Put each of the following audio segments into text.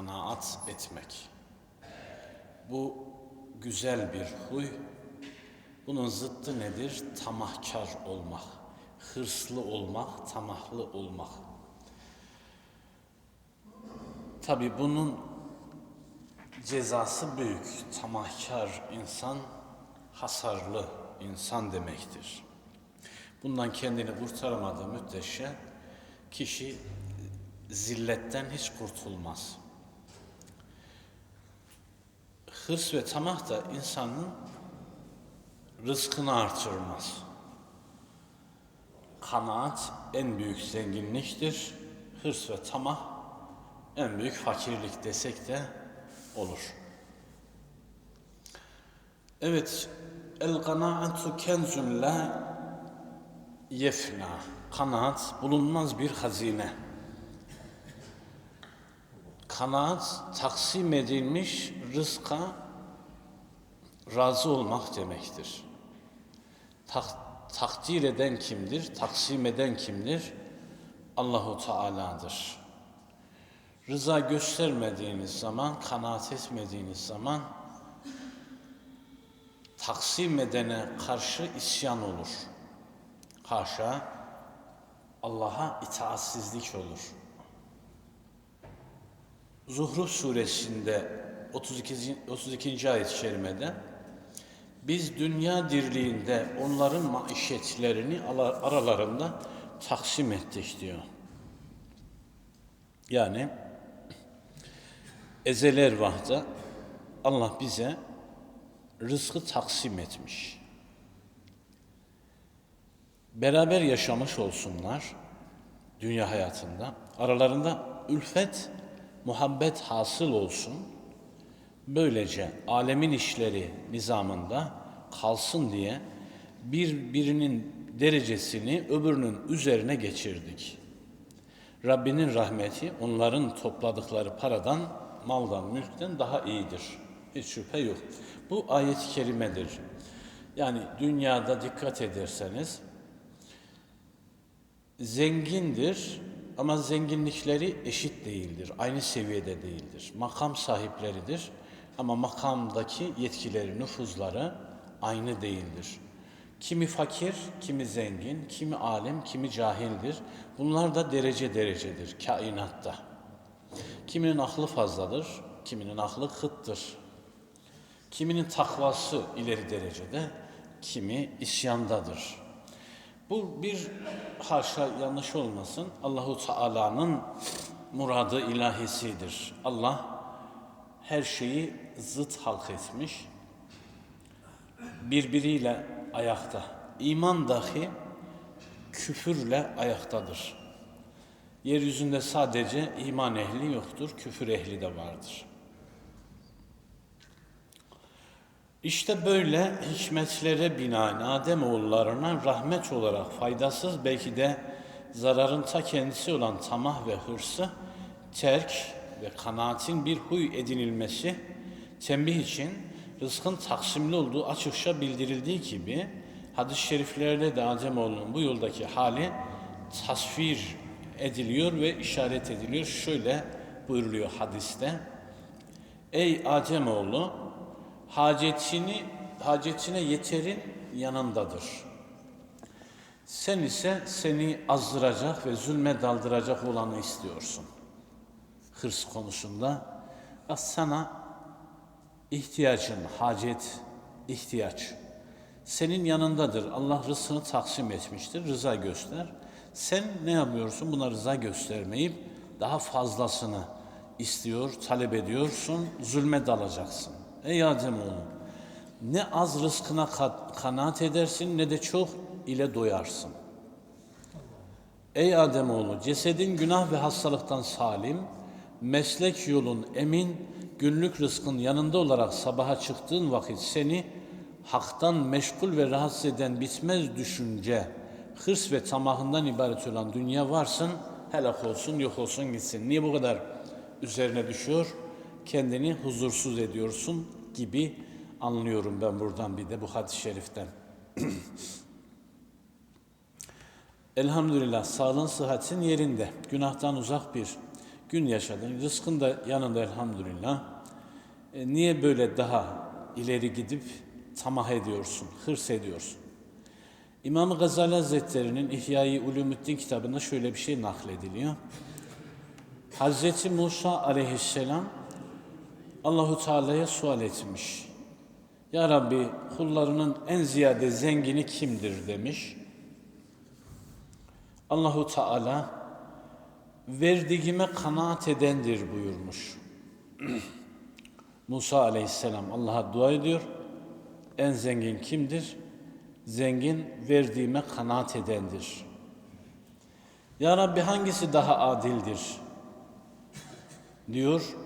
kanaat etmek. Bu güzel bir huy. Bunun zıttı nedir? Tamahkar olmak, hırslı olmak, tamahlı olmak. Tabi bunun cezası büyük. Tamahkar insan, hasarlı insan demektir. Bundan kendini kurtaramadığı müddetçe kişi zilletten hiç kurtulmaz. Hırs ve tamah da insanın rızkını artırmaz. Kanaat en büyük zenginliktir. Hırs ve tamah en büyük fakirlik desek de olur. Evet, el kanaatu kenzun la yefna. Kanaat bulunmaz bir hazine. Kanaat taksim edilmiş rızka razı olmak demektir. Tak, takdir eden kimdir? Taksim eden kimdir? Allahu Teala'dır. Rıza göstermediğiniz zaman, kanaat etmediğiniz zaman taksim edene karşı isyan olur. Haşa Allah'a itaatsizlik olur. Zuhruf suresinde 32. 32. ayet-i kerimede biz dünya dirliğinde onların maişetlerini aralarında taksim ettik diyor. Yani ezeler vahda Allah bize rızkı taksim etmiş. Beraber yaşamış olsunlar dünya hayatında. Aralarında ülfet, muhabbet hasıl olsun. Böylece alemin işleri nizamında kalsın diye birbirinin derecesini öbürünün üzerine geçirdik. Rabbinin rahmeti onların topladıkları paradan, maldan, mülkten daha iyidir. Hiç şüphe yok. Bu ayet-i kerimedir. Yani dünyada dikkat ederseniz zengindir ama zenginlikleri eşit değildir. Aynı seviyede değildir. Makam sahipleridir ama makamdaki yetkileri, nüfuzları aynı değildir. Kimi fakir, kimi zengin, kimi alim, kimi cahildir. Bunlar da derece derecedir kainatta. Kiminin aklı fazladır, kiminin aklı kıttır. Kiminin takvası ileri derecede, kimi isyandadır. Bu bir haşa yanlış olmasın. Allahu Teala'nın muradı ilahisidir. Allah her şeyi zıt halk etmiş. Birbiriyle ayakta. İman dahi küfürle ayaktadır. Yeryüzünde sadece iman ehli yoktur, küfür ehli de vardır. İşte böyle hikmetlere binaen Adem oğullarına rahmet olarak faydasız belki de zararın ta kendisi olan tamah ve hırsı terk ve kanaatin bir huy edinilmesi tembih için rızkın taksimli olduğu açıkça bildirildiği gibi hadis-i şeriflerde de Ademoğlu'nun bu yoldaki hali tasvir ediliyor ve işaret ediliyor. Şöyle buyuruluyor hadiste. Ey Ademoğlu hacetini hacetine yeterin yanındadır. Sen ise seni azdıracak ve zulme daldıracak olanı istiyorsun. Hırs konusunda sana ihtiyacın, hacet, ihtiyaç senin yanındadır. Allah rızkını taksim etmiştir. Rıza göster. Sen ne yapıyorsun? Buna rıza göstermeyip daha fazlasını istiyor, talep ediyorsun, zulme dalacaksın. Ey Ademoğlu, ne az rızkına kanaat edersin ne de çok ile doyarsın. Ey Ademoğlu, cesedin günah ve hastalıktan salim, meslek yolun emin, günlük rızkın yanında olarak sabaha çıktığın vakit seni haktan meşgul ve rahatsız eden bitmez düşünce, hırs ve tamahından ibaret olan dünya varsın, helak olsun, yok olsun gitsin. Niye bu kadar üzerine düşüyor? Kendini huzursuz ediyorsun gibi anlıyorum ben buradan bir de bu hadis-i şeriften. Elhamdülillah sağlığın sıhhatin yerinde. Günahtan uzak bir gün yaşadın. Rızkın da yanında elhamdülillah. E, niye böyle daha ileri gidip tamah ediyorsun, hırs ediyorsun? İmam Gazali Hazretleri'nin İhya-i Ulumuddin kitabında şöyle bir şey naklediliyor. Hazreti Musa aleyhisselam Allahu Teala'ya sual etmiş. Ya Rabbi kullarının en ziyade zengini kimdir demiş. Allahu Teala verdiğime kanaat edendir buyurmuş. Musa aleyhisselam Allah'a dua ediyor. En zengin kimdir? Zengin verdiğime kanaat edendir. Ya Rabbi hangisi daha adildir? Diyor.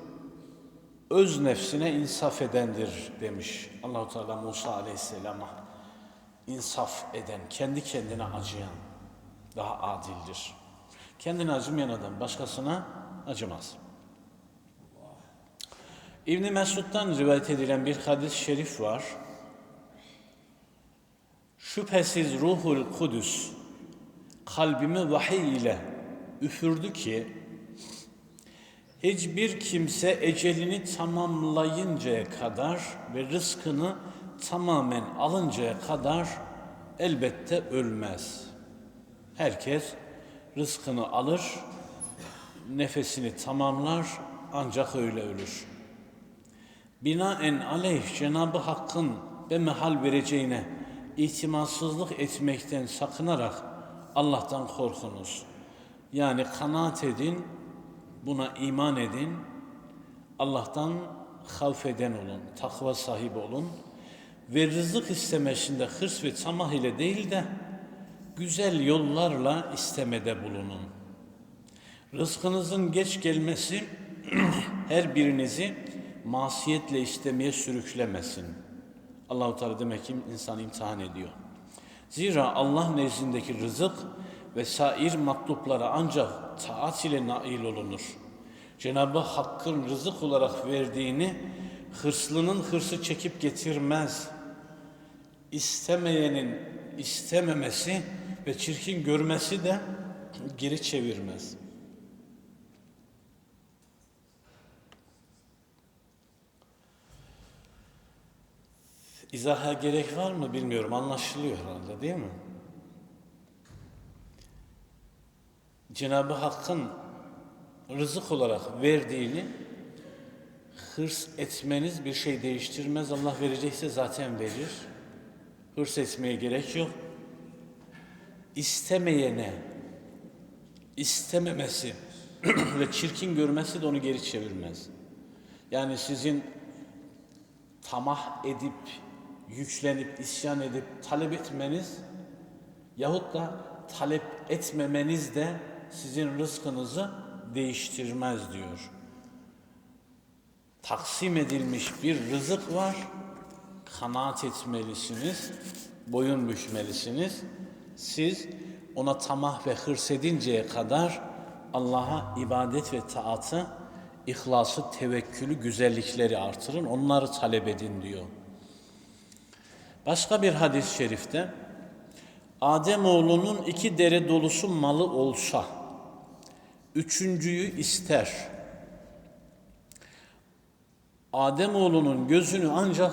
Öz nefsine insaf edendir demiş Allahu Teala Musa aleyhisselama. İnsaf eden, kendi kendine acıyan daha adildir. Kendine acımayan adam başkasına acımaz. İbn Mesud'dan rivayet edilen bir hadis-i şerif var. Şüphesiz ruhul kudüs kalbimi vahiy ile üfürdü ki hiçbir kimse ecelini tamamlayıncaya kadar ve rızkını tamamen alıncaya kadar elbette ölmez. Herkes rızkını alır, nefesini tamamlar ancak öyle ölür. Binaen aleyh Cenab-ı Hakk'ın ve mehal vereceğine itimatsızlık etmekten sakınarak Allah'tan korkunuz. Yani kanaat edin, buna iman edin, Allah'tan havf eden olun, takva sahibi olun ve rızık istemesinde hırs ve tamah ile değil de güzel yollarla istemede bulunun. Rızkınızın geç gelmesi her birinizi masiyetle istemeye sürüklemesin. Allahu Teala demek ki insanı imtihan ediyor. Zira Allah nezdindeki rızık ve sair matluplara ancak taat ile nail olunur. Cenab-ı Hakk'ın rızık olarak verdiğini hırslının hırsı çekip getirmez. İstemeyenin istememesi ve çirkin görmesi de geri çevirmez. İzaha gerek var mı bilmiyorum. Anlaşılıyor herhalde değil mi? Cenab-ı Hakk'ın rızık olarak verdiğini hırs etmeniz bir şey değiştirmez. Allah verecekse zaten verir. Hırs etmeye gerek yok. İstemeyene istememesi ve çirkin görmesi de onu geri çevirmez. Yani sizin tamah edip, yüklenip, isyan edip talep etmeniz yahut da talep etmemeniz de sizin rızkınızı değiştirmez diyor. Taksim edilmiş bir rızık var. Kanaat etmelisiniz, boyun bükmelisiniz. Siz ona tamah ve hırs edinceye kadar Allah'a ibadet ve taatı, ihlası, tevekkülü, güzellikleri artırın. Onları talep edin diyor. Başka bir hadis-i şerifte Ademoğlunun iki dere dolusu malı olsa üçüncüyü ister. Ademoğlunun gözünü ancak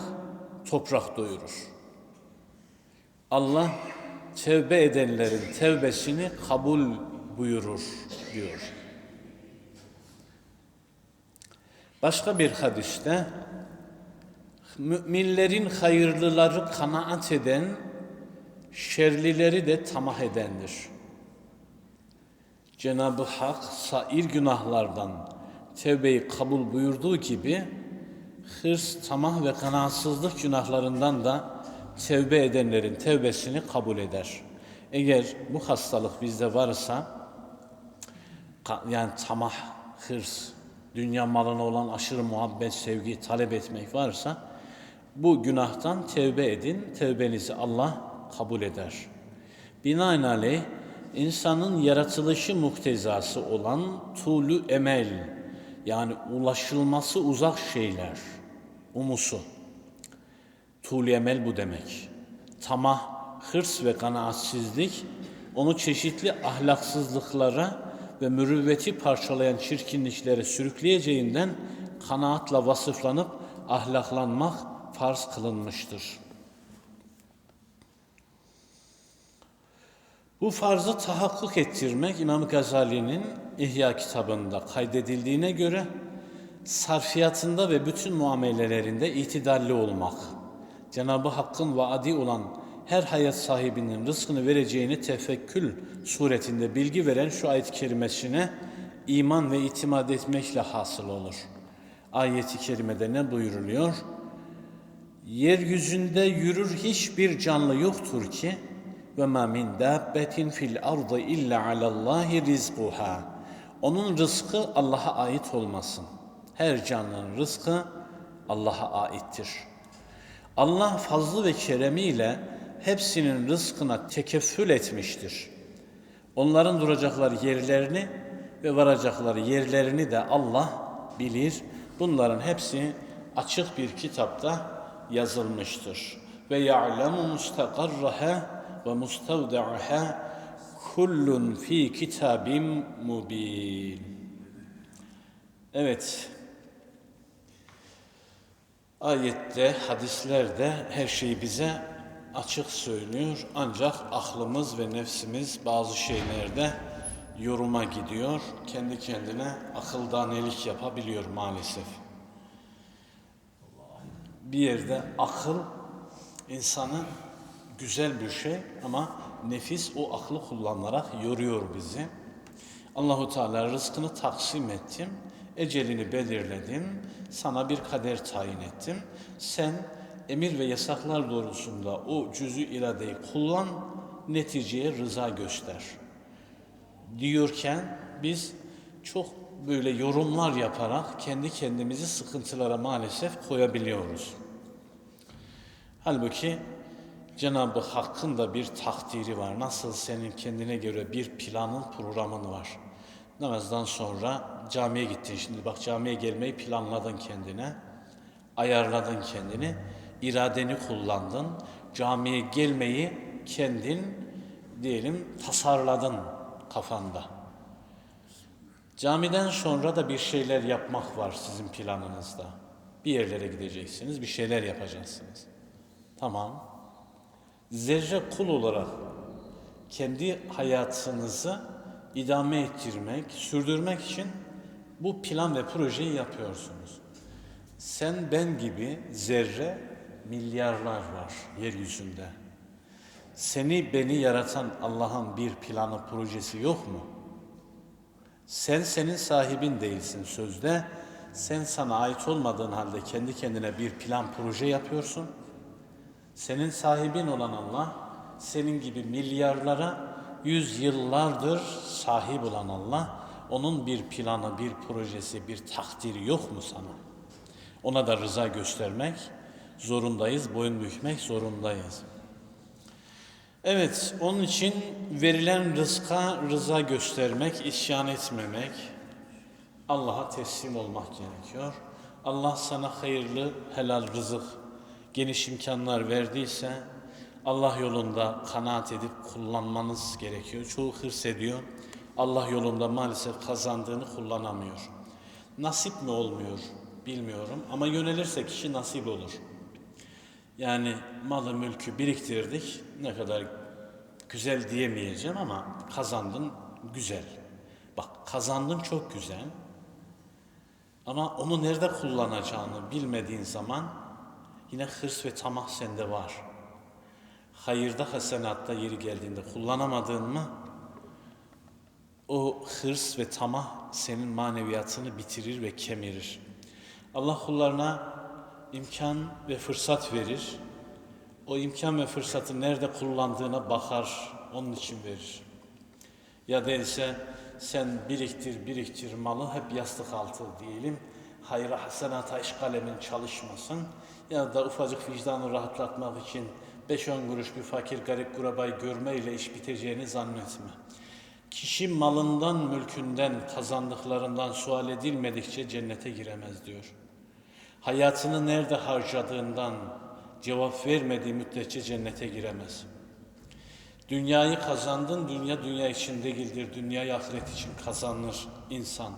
toprak doyurur. Allah tevbe edenlerin tevbesini kabul buyurur diyor. Başka bir hadiste müminlerin hayırlıları kanaat eden, şerlileri de tamah edendir. Cenab-ı Hak sair günahlardan tevbeyi kabul buyurduğu gibi hırs, tamah ve kanaatsızlık günahlarından da tevbe edenlerin tevbesini kabul eder. Eğer bu hastalık bizde varsa yani tamah, hırs, dünya malına olan aşırı muhabbet, sevgi talep etmek varsa bu günahtan tevbe edin. Tevbenizi Allah kabul eder. Binaenaleyh insanın yaratılışı muktezası olan tulu emel yani ulaşılması uzak şeyler umusu. Emel bu demek. Tamah, hırs ve kanaatsizlik onu çeşitli ahlaksızlıklara ve mürüvveti parçalayan çirkinliklere sürükleyeceğinden kanaatla vasıflanıp ahlaklanmak farz kılınmıştır. Bu farzı tahakkuk ettirmek İmam Gazali'nin İhya kitabında kaydedildiğine göre sarfiyatında ve bütün muamelelerinde itidalli olmak, Cenab-ı Hakk'ın vaadi olan her hayat sahibinin rızkını vereceğini tefekkül suretinde bilgi veren şu ayet-i kerimesine iman ve itimat etmekle hasıl olur. Ayet-i kerimede ne buyuruluyor? Yeryüzünde yürür hiçbir canlı yoktur ki ve ma min dabbetin fil ardı illa alallahi rizquha. Onun rızkı Allah'a ait olmasın. Her canlının rızkı Allah'a aittir. Allah fazlı ve keremiyle hepsinin rızkına tekeffül etmiştir. Onların duracakları yerlerini ve varacakları yerlerini de Allah bilir. Bunların hepsi açık bir kitapta yazılmıştır. Ve ya'lemu mustakarraha ve mustavda'aha kullun fi kitabim mubin. Evet. Ayette, hadislerde her şeyi bize açık söylüyor. Ancak aklımız ve nefsimiz bazı şeylerde yoruma gidiyor. Kendi kendine akıldanelik yapabiliyor maalesef. Bir yerde akıl insanı güzel bir şey ama nefis o aklı kullanarak yoruyor bizi. Allahu Teala rızkını taksim ettim, ecelini belirledim, sana bir kader tayin ettim. Sen emir ve yasaklar doğrultusunda o cüzü iradeyi kullan, neticeye rıza göster. Diyorken biz çok böyle yorumlar yaparak kendi kendimizi sıkıntılara maalesef koyabiliyoruz. Halbuki Cenab-ı Hakk'ın da bir takdiri var. Nasıl senin kendine göre bir planın, programın var. Namazdan sonra camiye gittin. Şimdi bak camiye gelmeyi planladın kendine. Ayarladın kendini. iradeni kullandın. Camiye gelmeyi kendin diyelim tasarladın kafanda. Camiden sonra da bir şeyler yapmak var sizin planınızda. Bir yerlere gideceksiniz, bir şeyler yapacaksınız. Tamam zerre kul olarak kendi hayatınızı idame ettirmek, sürdürmek için bu plan ve projeyi yapıyorsunuz. Sen ben gibi zerre milyarlar var yeryüzünde. Seni beni yaratan Allah'ın bir planı projesi yok mu? Sen senin sahibin değilsin sözde. Sen sana ait olmadığın halde kendi kendine bir plan proje yapıyorsun. Senin sahibin olan Allah, senin gibi milyarlara yüz yıllardır sahip olan Allah, onun bir planı, bir projesi, bir takdiri yok mu sana? Ona da rıza göstermek zorundayız, boyun bükmek zorundayız. Evet, onun için verilen rızka rıza göstermek, isyan etmemek, Allah'a teslim olmak gerekiyor. Allah sana hayırlı, helal rızık geniş imkanlar verdiyse Allah yolunda kanaat edip kullanmanız gerekiyor. Çoğu hırs ediyor. Allah yolunda maalesef kazandığını kullanamıyor. Nasip mi olmuyor bilmiyorum ama yönelirse kişi nasip olur. Yani malı mülkü biriktirdik ne kadar güzel diyemeyeceğim ama kazandın güzel. Bak kazandın çok güzel ama onu nerede kullanacağını bilmediğin zaman Yine hırs ve tamah sende var. Hayırda, hasenatta yeri geldiğinde kullanamadığın mı o hırs ve tamah senin maneviyatını bitirir ve kemirir. Allah kullarına imkan ve fırsat verir. O imkan ve fırsatı nerede kullandığına bakar, onun için verir. Ya da ise sen biriktir, biriktir malı hep yastık altı diyelim. Hayra hasenata iş kalemin çalışmasın ya da ufacık vicdanı rahatlatmak için beş on kuruş bir fakir garip kurabayı görmeyle iş biteceğini zannetme. Kişi malından, mülkünden, kazandıklarından sual edilmedikçe cennete giremez diyor. Hayatını nerede harcadığından cevap vermediği müddetçe cennete giremez. Dünyayı kazandın, dünya dünya için değildir. Dünyayı ahiret için kazanır insan.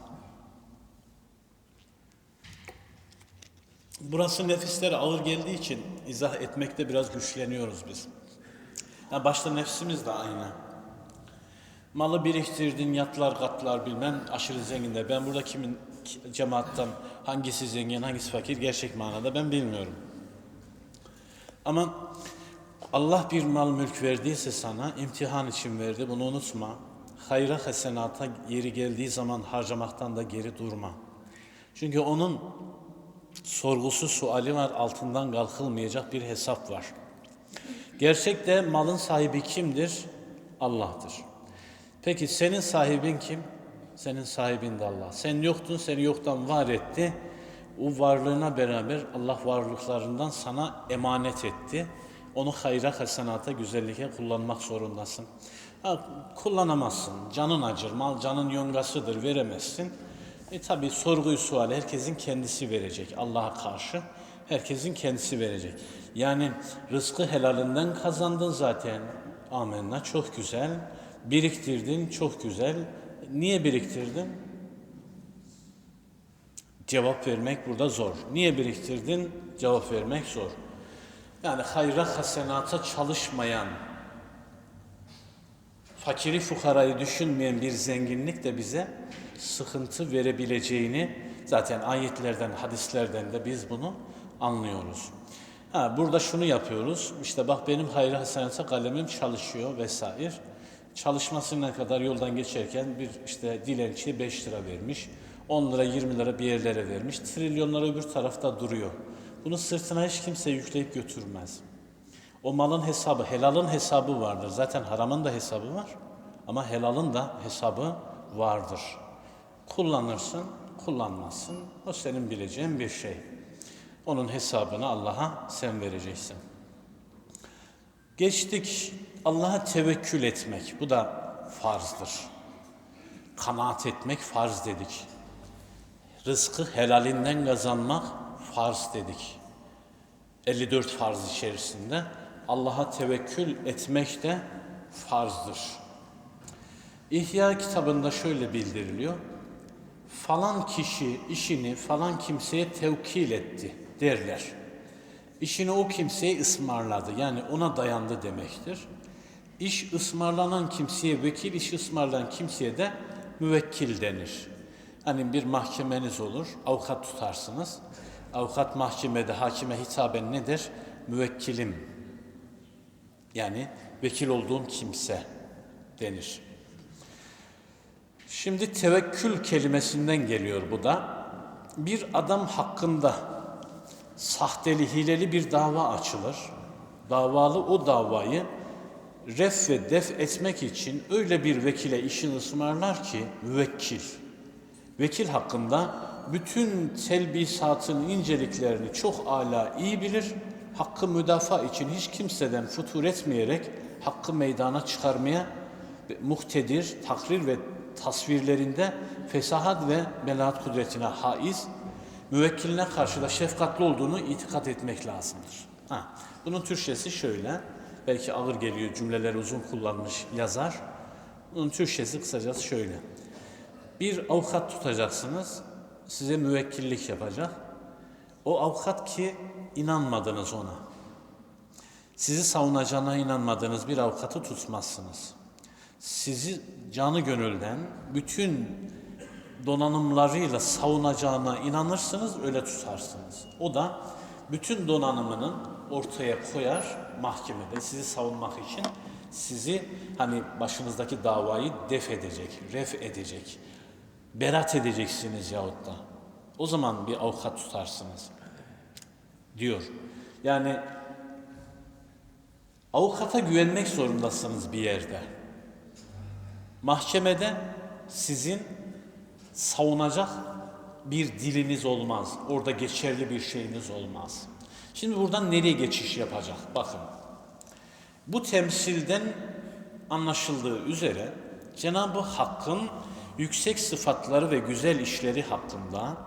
Burası nefislere ağır geldiği için izah etmekte biraz güçleniyoruz biz. Ya başta nefsimiz de aynı. Malı biriktirdin, yatlar, katlar bilmem aşırı zenginler. Ben burada kimin cemaattan hangisi zengin, hangisi fakir gerçek manada ben bilmiyorum. Ama Allah bir mal mülk verdiyse sana imtihan için verdi. Bunu unutma. Hayra hasenata yeri geldiği zaman harcamaktan da geri durma. Çünkü onun sorgusu suali var, altından kalkılmayacak bir hesap var. Gerçekte malın sahibi kimdir? Allah'tır. Peki senin sahibin kim? Senin sahibin de Allah. Sen yoktun, seni yoktan var etti. O varlığına beraber Allah varlıklarından sana emanet etti. Onu hayra, hasenata, güzelliğe kullanmak zorundasın. Ha, kullanamazsın. Canın acır, mal canın yongasıdır, veremezsin. E tabi sorguyu sual herkesin kendisi verecek Allah'a karşı. Herkesin kendisi verecek. Yani rızkı helalinden kazandın zaten. Amenna çok güzel. Biriktirdin çok güzel. Niye biriktirdin? Cevap vermek burada zor. Niye biriktirdin? Cevap vermek zor. Yani hayra hasenata çalışmayan, fakiri fukarayı düşünmeyen bir zenginlik de bize sıkıntı verebileceğini zaten ayetlerden, hadislerden de biz bunu anlıyoruz. Ha, burada şunu yapıyoruz. İşte bak benim hayra hasenata kalemim çalışıyor vesaire. Çalışmasına kadar yoldan geçerken bir işte dilenci 5 lira vermiş. 10 lira 20 lira bir yerlere vermiş. Trilyonlar öbür tarafta duruyor. Bunu sırtına hiç kimse yükleyip götürmez. O malın hesabı, helalın hesabı vardır. Zaten haramın da hesabı var. Ama helalın da hesabı vardır. Kullanırsın, kullanmazsın. O senin bileceğin bir şey. Onun hesabını Allah'a sen vereceksin. Geçtik Allah'a tevekkül etmek. Bu da farzdır. Kanaat etmek farz dedik. Rızkı helalinden kazanmak farz dedik. 54 farz içerisinde Allah'a tevekkül etmek de farzdır. İhya kitabında şöyle bildiriliyor. Falan kişi işini falan kimseye tevkil etti derler. İşini o kimseye ısmarladı yani ona dayandı demektir. İş ısmarlanan kimseye vekil, iş ısmarlanan kimseye de müvekkil denir. Hani bir mahkemeniz olur, avukat tutarsınız. Avukat mahkemede hakime hitaben nedir? Müvekkilim. Yani vekil olduğum kimse denir. Şimdi tevekkül kelimesinden geliyor bu da. Bir adam hakkında sahteli, hileli bir dava açılır. Davalı o davayı ref ve def etmek için öyle bir vekile işini ısmarlar ki müvekkil. Vekil hakkında bütün telbisatın inceliklerini çok ala iyi bilir. Hakkı müdafaa için hiç kimseden futur etmeyerek hakkı meydana çıkarmaya muhtedir, takrir ve tasvirlerinde fesahat ve belaat kudretine haiz, müvekkiline karşı da şefkatli olduğunu itikat etmek lazımdır. Ha, bunun Türkçesi şöyle, belki ağır geliyor cümleler uzun kullanmış yazar. Bunun Türkçesi kısacası şöyle. Bir avukat tutacaksınız, size müvekkillik yapacak. O avukat ki inanmadınız ona. Sizi savunacağına inanmadığınız bir avukatı tutmazsınız. Sizi canı gönülden bütün donanımlarıyla savunacağına inanırsınız, öyle tutarsınız. O da bütün donanımının ortaya koyar mahkemede sizi savunmak için sizi hani başınızdaki davayı def edecek, ref edecek, berat edeceksiniz yahut da. O zaman bir avukat tutarsınız diyor. Yani avukata güvenmek zorundasınız bir yerde. Mahkemede sizin savunacak bir diliniz olmaz. Orada geçerli bir şeyiniz olmaz. Şimdi buradan nereye geçiş yapacak? Bakın. Bu temsilden anlaşıldığı üzere Cenab-ı Hakk'ın yüksek sıfatları ve güzel işleri hakkında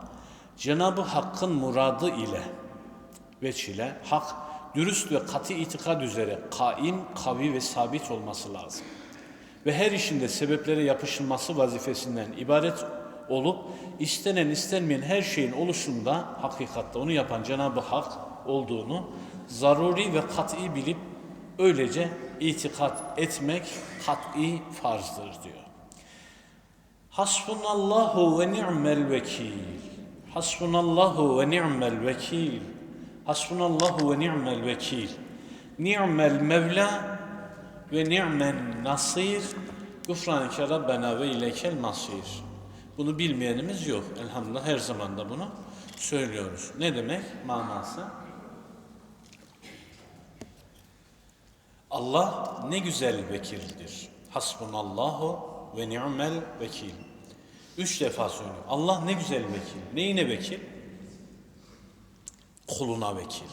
Cenab-ı Hakk'ın muradı ile veç ile hak dürüst ve katı itikad üzere kaim, kavi ve sabit olması lazım. Ve her işinde sebeplere yapışılması vazifesinden ibaret olup istenen istenmeyen her şeyin oluşunda hakikatte onu yapan Cenab-ı Hak olduğunu zaruri ve kat'i bilip öylece itikat etmek kat'i farzdır diyor. Hasbunallahu ve ni'mel vekil. Hasbunallahu ve ni'mel vekil. Hasbunallahu ve ni'mel vekil. Ni'mel mevla ve ni'men nasir. Gufranike Rabbena ve ileykel masir. Bunu bilmeyenimiz yok. Elhamdülillah her zaman da bunu söylüyoruz. Ne demek manası? Allah ne güzel vekildir. Hasbunallahu ve ni'mel vekil. Üç defa söylüyor. Allah ne güzel vekil. Neyine vekil? Kuluna vekil.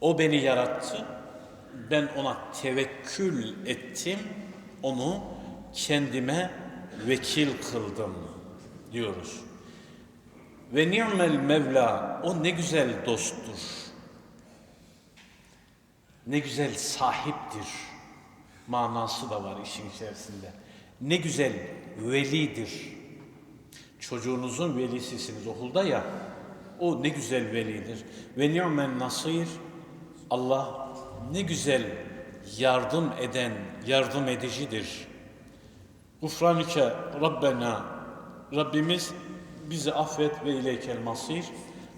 O beni yarattı. Ben ona tevekkül ettim. Onu kendime vekil kıldım diyoruz. Ve ni'mel mevla o ne güzel dosttur. Ne güzel sahiptir. Manası da var işin içerisinde. Ne güzel velidir. Çocuğunuzun velisisiniz okulda ya. O ne güzel velidir. Ve ni'men nasir. Allah ne güzel yardım eden, yardım edicidir. Gufranike Rabbena Rabbimiz bizi affet ve ileykel masir.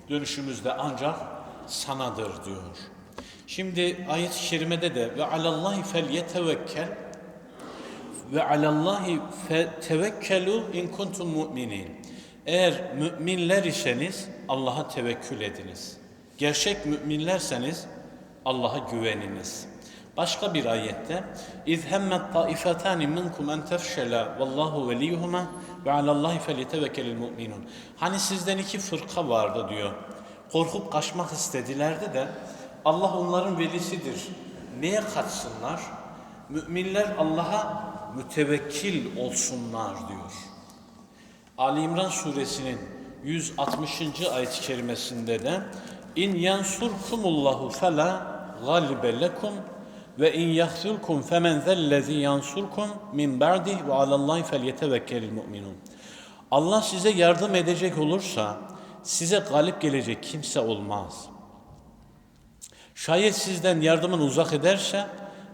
Dönüşümüzde ancak sanadır diyor. Şimdi ayet-i kerimede de ve alallahi fel yetevekkel ve alallahi tevekkelu in kuntum mu'minin. Eğer müminler iseniz Allah'a tevekkül ediniz. Gerçek müminlerseniz Allah'a güveniniz. Başka bir ayette İz hemmet taifetani minkum en tefşela vallahu veliyuhuma ve alallahi felitevekkelil mu'minun. Hani sizden iki fırka vardı diyor. Korkup kaçmak istedilerdi de Allah onların velisidir. Neye kaçsınlar? Müminler Allah'a mütevekkil olsunlar diyor. Ali İmran suresinin 160. ayet-i kerimesinde de İn yansurkumullahu fela galibe lekum ve in yahzulkum femen zellezi yansurkum min ba'dih ve alallahi felyetevekkelil mu'minun. Allah size yardım edecek olursa size galip gelecek kimse olmaz. Şayet sizden yardımını uzak ederse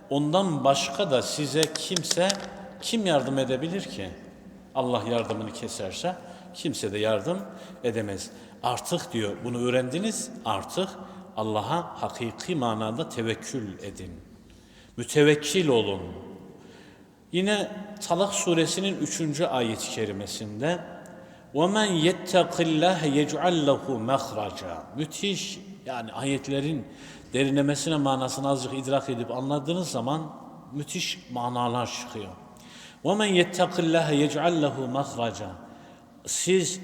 ondan başka da size kimse kim yardım edebilir ki? Allah yardımını keserse kimse de yardım edemez. Artık diyor bunu öğrendiniz artık Allah'a hakiki manada tevekkül edin. Mütevekkil olun. Yine Talak suresinin 3. ayet-i kerimesinde وَمَنْ يَتَّقِ اللّٰهَ يَجْعَلْ لَهُ مَخْرَجًا Müthiş yani ayetlerin derinlemesine manasını azıcık idrak edip anladığınız zaman müthiş manalar çıkıyor. وَمَنْ يَتَّقِ اللّٰهَ يَجْعَلْ لَهُ مَخْرَجًا Siz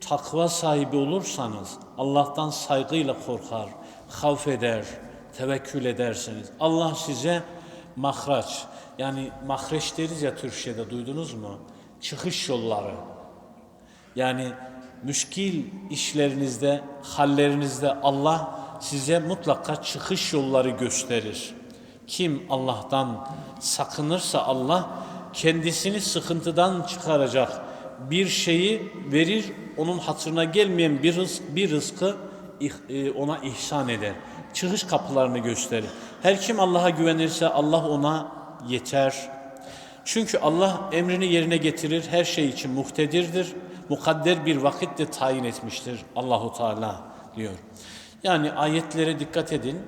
takva sahibi olursanız Allah'tan saygıyla korkar, havf eder, tevekkül edersiniz. Allah size mahraç, yani mahreç deriz ya Türkçe'de duydunuz mu? Çıkış yolları. Yani müşkil işlerinizde, hallerinizde Allah size mutlaka çıkış yolları gösterir. Kim Allah'tan sakınırsa Allah kendisini sıkıntıdan çıkaracak bir şeyi verir, onun hatırına gelmeyen bir, rızk, bir rızkı e, ona ihsan eder. Çıkış kapılarını gösterir. Her kim Allah'a güvenirse Allah ona yeter. Çünkü Allah emrini yerine getirir, her şey için muhtedirdir. Mukadder bir vakit de tayin etmiştir Allahu Teala diyor. Yani ayetlere dikkat edin,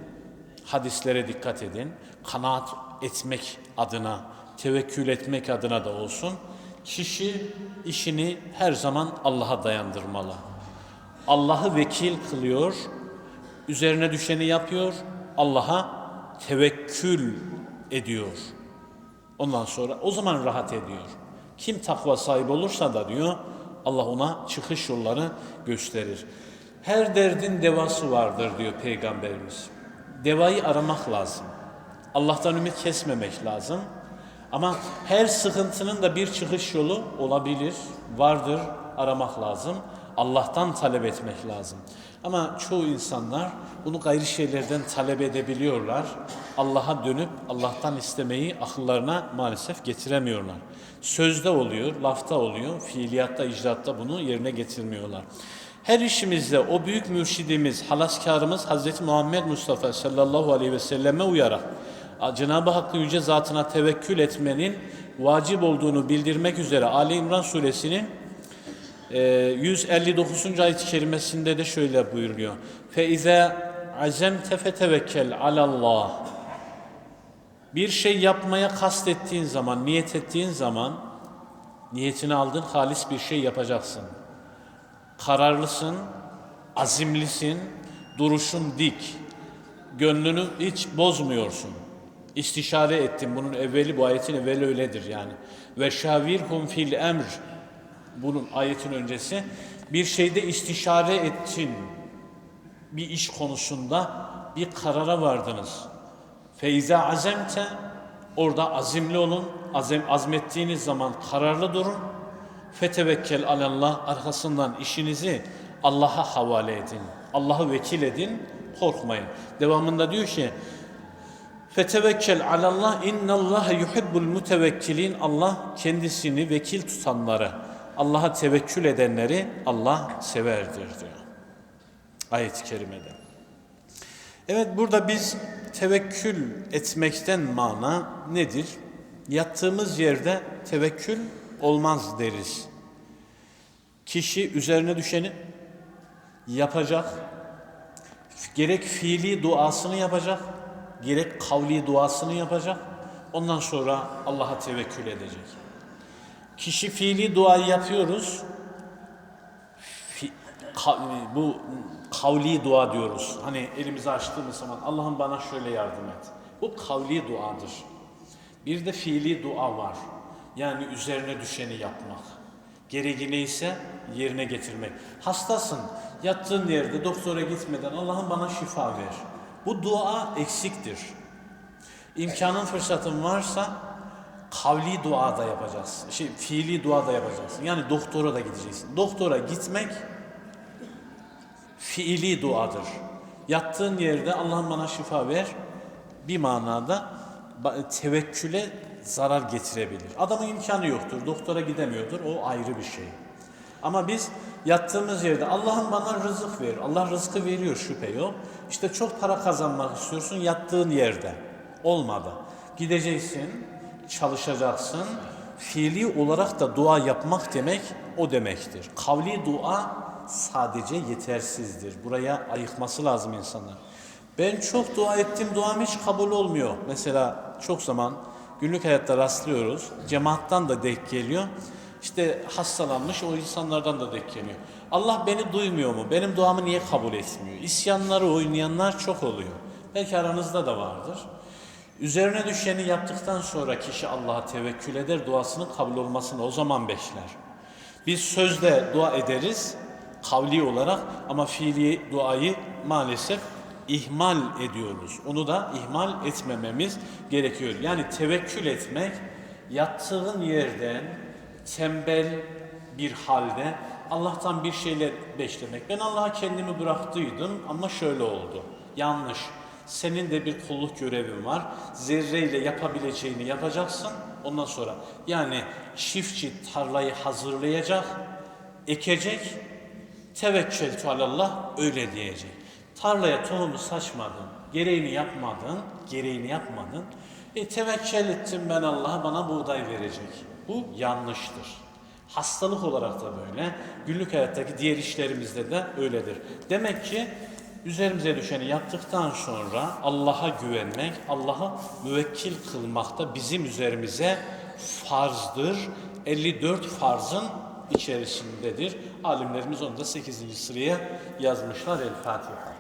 hadislere dikkat edin. Kanaat etmek adına, tevekkül etmek adına da olsun. Kişi işini her zaman Allah'a dayandırmalı. Allah'ı vekil kılıyor, üzerine düşeni yapıyor, Allah'a tevekkül ediyor. Ondan sonra o zaman rahat ediyor. Kim takva sahibi olursa da diyor Allah ona çıkış yolları gösterir. Her derdin devası vardır diyor Peygamberimiz. Devayı aramak lazım. Allah'tan ümit kesmemek lazım. Ama her sıkıntının da bir çıkış yolu olabilir, vardır, aramak lazım. Allah'tan talep etmek lazım. Ama çoğu insanlar bunu gayri şeylerden talep edebiliyorlar. Allah'a dönüp Allah'tan istemeyi akıllarına maalesef getiremiyorlar. Sözde oluyor, lafta oluyor, fiiliyatta, icraatta bunu yerine getirmiyorlar. Her işimizde o büyük mürşidimiz, halaskarımız Hazreti Muhammed Mustafa sallallahu aleyhi ve selleme uyarak Cenab-ı Hakk'ın yüce zatına tevekkül etmenin vacip olduğunu bildirmek üzere Ali İmran suresinin e, 159. ayet-i kerimesinde de şöyle buyuruyor. Feize azemte fetevekkel alallah. Bir şey yapmaya kastettiğin zaman, niyet ettiğin zaman niyetini aldın, halis bir şey yapacaksın. Kararlısın, azimlisin, duruşun dik, gönlünü hiç bozmuyorsun. İstişare ettim. Bunun evveli bu ayetin evveli öyledir yani. Ve şavirhum fil emr. Bunun ayetin öncesi. Bir şeyde istişare ettin. Bir iş konusunda bir karara vardınız. Feyze azemte orada azimli olun. Azem azmettiğiniz zaman kararlı durun. Fetevekkel alallah arkasından işinizi Allah'a havale edin. Allah'ı vekil edin. Korkmayın. Devamında diyor ki Fetevekkel alallah innallaha yuhibbul mutevekkilin. Allah kendisini vekil tutanları, Allah'a tevekkül edenleri Allah severdir diyor. Ayet-i kerimede. Evet burada biz tevekkül etmekten mana nedir? Yattığımız yerde tevekkül olmaz deriz. Kişi üzerine düşeni yapacak, gerek fiili duasını yapacak, gerek kavli duasını yapacak. Ondan sonra Allah'a tevekkül edecek. Kişi fiili duayı yapıyoruz. Bu kavli dua diyoruz. Hani elimizi açtığımız zaman Allah'ım bana şöyle yardım et. Bu kavli duadır. Bir de fiili dua var. Yani üzerine düşeni yapmak. Gereği neyse yerine getirmek. Hastasın, yattığın yerde doktora gitmeden Allah'ım bana şifa ver. Bu dua eksiktir. İmkanın fırsatın varsa kavli dua da yapacaksın. Şey, fiili dua da yapacaksın. Yani doktora da gideceksin. Doktora gitmek fiili duadır. Yattığın yerde Allah'ım bana şifa ver bir manada tevekküle zarar getirebilir. Adamın imkanı yoktur, doktora gidemiyordur, o ayrı bir şey. Ama biz yattığımız yerde Allah'ım bana rızık ver. Allah rızkı veriyor şüphe yok. İşte çok para kazanmak istiyorsun yattığın yerde. Olmadı. Gideceksin, çalışacaksın. Fiili olarak da dua yapmak demek o demektir. Kavli dua sadece yetersizdir. Buraya ayıkması lazım insanlar. Ben çok dua ettim, duam hiç kabul olmuyor. Mesela çok zaman günlük hayatta rastlıyoruz. Cemaattan da denk geliyor. İşte hastalanmış o insanlardan da denk geliyor. Allah beni duymuyor mu? Benim duamı niye kabul etmiyor? İsyanları oynayanlar çok oluyor. Belki aranızda da vardır. Üzerine düşeni yaptıktan sonra kişi Allah'a tevekkül eder, duasının kabul olmasını o zaman bekler. Biz sözde dua ederiz, kavli olarak ama fiili duayı maalesef ihmal ediyoruz. Onu da ihmal etmememiz gerekiyor. Yani tevekkül etmek yattığın yerden tembel bir halde Allah'tan bir şeyler beklemek. Ben Allah'a kendimi bıraktıydım ama şöyle oldu. Yanlış. Senin de bir kulluk görevin var. Zerreyle yapabileceğini yapacaksın. Ondan sonra yani çiftçi tarlayı hazırlayacak, ekecek, tevekkül alallah öyle diyecek. Tarlaya tohumu saçmadın, gereğini yapmadın, gereğini yapmadın. E tevekkül ettim ben Allah'a bana buğday verecek. Bu yanlıştır. Hastalık olarak da böyle, günlük hayattaki diğer işlerimizde de öyledir. Demek ki üzerimize düşeni yaptıktan sonra Allah'a güvenmek, Allah'a müvekkil kılmak da bizim üzerimize farzdır. 54 farzın içerisindedir. Alimlerimiz onu da 8. sıraya yazmışlar. El Fatiha.